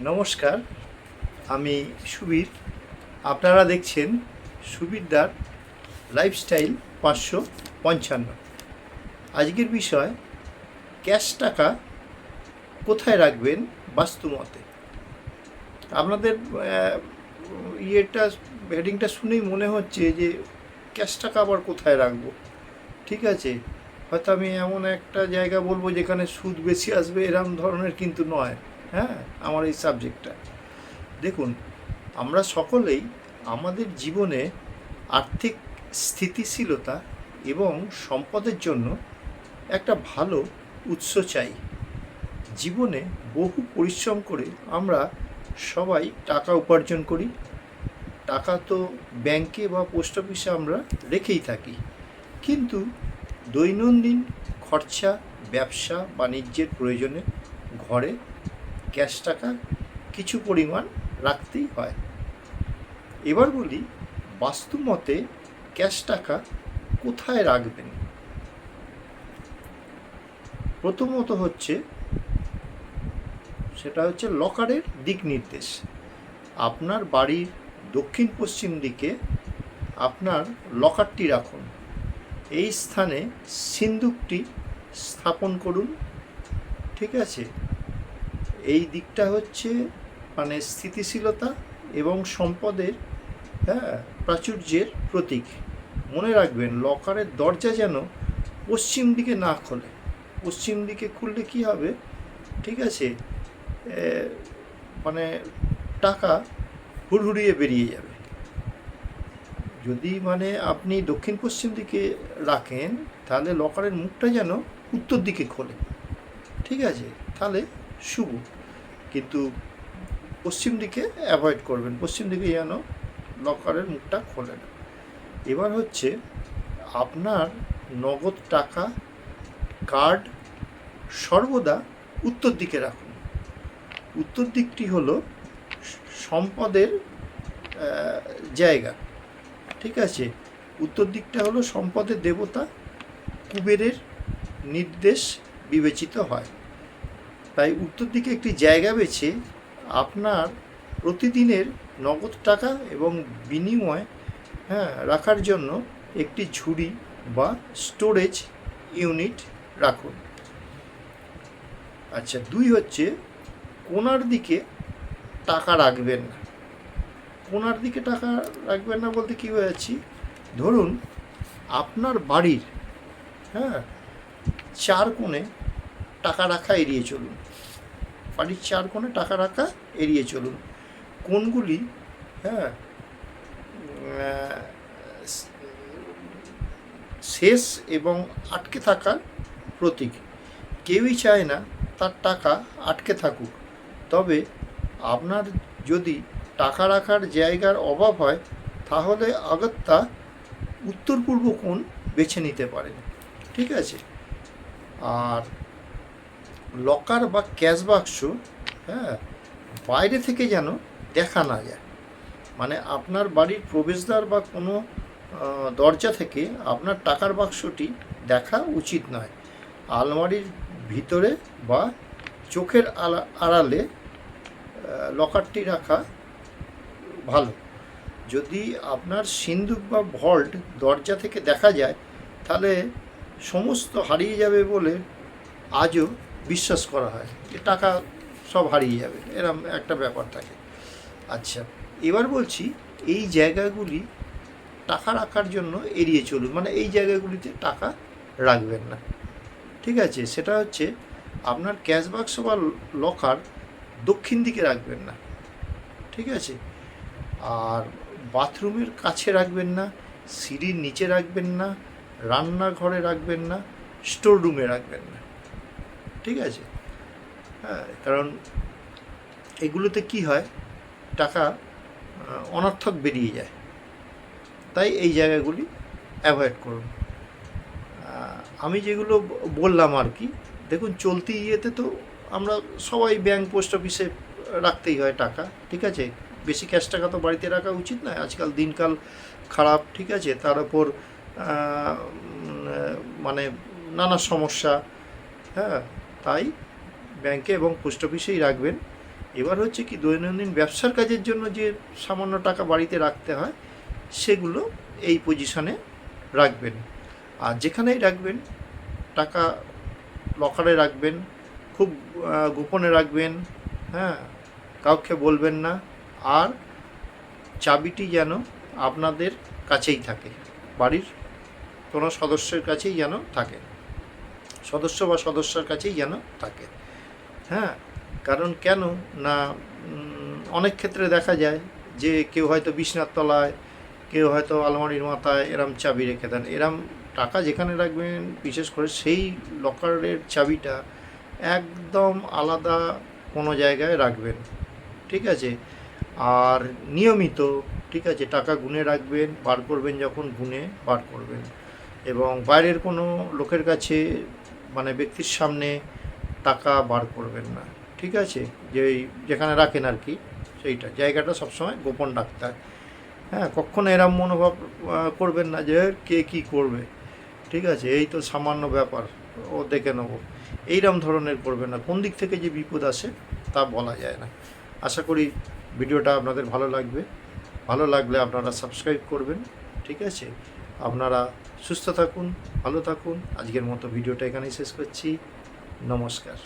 নমস্কার, আমি সুবীর। আপনারা দেখছেন সুবীরদার লাইফস্টাইল পাঁচশো পঞ্চান্ন। আজকের বিষয়, ক্যাশ টাকা কোথায় রাখবেন বাস্তুমতে? আপনাদের ইয়েটা, হেডিংটা শুনেই মনে হচ্ছে যে ক্যাশ টাকা আবার কোথায় রাখব? ঠিক আছে? হয়তো আমি এমন একটা জায়গা বলব যেখানে সুদ বেশি আসবে, এরম ধরনের কিন্তু নয়। হ্যাঁ আমার এই সাবজেক্টটা দেখুন, আমরা সকলেই আমাদের জীবনে আর্থিক স্থিতিশীলতা এবং সম্পদের জন্য একটা ভালো উৎস চাই। জীবনে বহু পরিশ্রম করে আমরা সবাই টাকা উপার্জন করি। টাকা তো ব্যাংকে বা পোস্ট অফিসে আমরা রেখেই থাকি। কিন্তু দৈনন্দিন খরচা, ব্যবসা, বাণিজ্যের প্রয়োজনে ঘরে ক্যাশ টাকা কিছু পরিমাণ রাখতেই হয়। এবার বলি, বাস্তু মতে ক্যাশ টাকা কোথায় রাখবেন? প্রথমত হচ্ছে, সেটা হচ্ছে লকারের দিক নির্দেশ। আপনার বাড়ির দক্ষিণ পশ্চিম দিকে আপনার লকারটি রাখুন। এই স্থানে সিন্দুকটি স্থাপন করুন, ঠিক আছে? এই দিকটা হচ্ছে মানে স্থিতিশীলতা এবং সম্পদের হ্যাঁ প্রাচুর্যের প্রতীক। মনে রাখবেন, লকারের দরজা যেন পশ্চিম দিকে না খোলে। পশ্চিম দিকে খুললে কি হবে? ঠিক আছে মানে টাকা হুড়হুড়িয়ে বেরিয়ে যাবে। যদি মানে আপনি দক্ষিণ পশ্চিম দিকে রাখেন, তাহলে লকারের মুখটা যেন উত্তর দিকে খোলে। ঠিক আছে, তাহলে শুভ। কিন্তু পশ্চিম দিকে অ্যাভয়েড করবেন। পশ্চিম দিকে যেন লকারের মুখটা খোলে না। এবার হচ্ছে আপনার নগদ টাকা কার্ড সর্বদা উত্তর দিকে রাখুন। উত্তর দিকটি হলো সম্পদের জায়গা। ঠিক আছে? উত্তর দিকটা হলো সম্পদের দেবতা, কুবেরের নির্দেশ বিবেচিত হয়। তাই উত্তর দিকে একটি জায়গা বেছে আপনার প্রতিদিনের নগদ টাকা এবং বিনিময় হ্যাঁ রাখার জন্য একটি ঝুড়ি বা স্টোরেজ ইউনিট রাখুন। আচ্ছা দুই হচ্ছে কোনার দিকে টাকা রাখবেন না। কোনার দিকে টাকা রাখবেন না বলতে কী বোঝাচ্ছি? ধরুন আপনার বাড়ির হ্যাঁ চার কোণে টাকা রাখা এড়িয়ে চলুন। বাড়ির চার কোণে টাকা রাখা এড়িয়ে চলুন। কোনগুলি হ্যাঁ শেষ এবং আটকে থাকার প্রতীক। কেউই চায় না তার টাকা আটকে থাকুক। তবে আপনার যদি টাকা রাখার জায়গার অভাব হয়, তাহলে আগত্যা উত্তর পূর্ব কোণ বেছে নিতে পারেন। ঠিক আছে? আর লকার বা ক্যাশ বাক্স হ্যাঁ বাইরে থেকে যেন দেখা না যায়। মানে আপনার বাড়ির প্রবেশদ্বার বা কোনো দরজা থেকে আপনার টাকার বাক্সটি দেখা উচিত নয়। আলমারির ভিতরে বা চোখের আড়ালে লকারটি রাখা ভালো। যদি আপনার সিন্দুক বা ভল্ট দরজা থেকে দেখা যায়, তাহলে সমস্ত হারিয়ে যাবে বলে আজও বিশ্বাস করা হয় যে টাকা সব হারিয়ে যাবে, এরম একটা ব্যাপার থাকে। আচ্ছা এবার বলছি এই জায়গাগুলি টাকা রাখার জন্য এড়িয়ে চলুন মানে এই জায়গাগুলিতে টাকা রাখবেন না। ঠিক আছে, সেটা হচ্ছে আপনার ক্যাশ বাক্স বা লকার দক্ষিণ দিকে রাখবেন না। ঠিক আছে, আর বাথরুমের কাছে রাখবেন না, সিঁড়ির নিচে রাখবেন না, রান্নাঘরে রাখবেন না স্টোর রুমে রাখবেন না। ঠিক আছে? হ্যাঁ কারণ এগুলোতে কি হয়? টাকা অনর্থক বেরিয়ে যায়। তাই এই জায়গাগুলি অ্যাভয়েড করুন। আমি যেগুলো বললাম আর কি, দেখুন চলতি ইয়েতে তো আমরা সবাই ব্যাংক পোস্ট অফিসে রাখতেই হয় টাকা, ঠিক আছে? বেশি ক্যাশ টাকা তো বাড়িতে রাখা উচিত নয়। আজকাল দিনকাল খারাপ, ঠিক আছে? তার উপর মানে নানা সমস্যা হ্যাঁ? তাই ব্যাংকে এবং পোস্ট অফিসেই রাখবেন। এবার হচ্ছে কি দৈনন্দিন ব্যবসার কাজের জন্য যে সামান্য টাকা বাড়িতে রাখতে হয়, সেগুলো এই পজিশনে রাখবেন। আর যেখানেই রাখবেন, টাকা লকারে রাখবেন, খুব গোপনে রাখবেন হ্যাঁ কাউকে বলবেন না, আর চাবিটি যেন আপনাদের কাছেই থাকে, বাড়ির কোনো সদস্যের কাছেই যেন থাকে। সদস্য বা সদস্যের কাছেই যেন থাকে। হ্যাঁ কারণ কেন না অনেক ক্ষেত্রে দেখা যায় যে কেউ হয়তো বিছনার তলায়, কেউ হয়তো আলমারির মাথায় এরম চাবি রেখে দেন। এরম টাকা যেখানে রাখবেন, বিশেষ করে সেই লকারের চাবিটা একদম আলাদা কোনো জায়গায় রাখবেন, ঠিক আছে? আর নিয়মিত, ঠিক আছে, টাকা গুনে রাখবেন, বার করবেন যখন গুনে, বার করবেন। এবং বাইরের কোনো লোকের কাছে মানে ব্যক্তির সামনে টাকা বার করবেন না। ঠিক আছে? যে যেখানে রাখেন আর কি, সেইটা। জায়গাটা সবসময় গোপন রাখতে হয়। হ্যাঁ কখনো এরম মনোভাব করবেন না যে কে কি করবে। ঠিক আছে? এই তো সামান্য ব্যাপার, ও দেখে নেব। এইরকম ধরনের করবেন না। কোন দিক থেকে যে বিপদ আসে, তা বলা যায় না। আশা করি ভিডিওটা আপনাদের ভালো লাগবে। ভালো লাগলে আপনারা সাবস্ক্রাইব করবেন। ঠিক আছে? আপনারা সুস্থ থাকুন ভালো থাকুন। আজকের মতো ভিডিওটা এখানেই শেষ করছি। নমস্কার।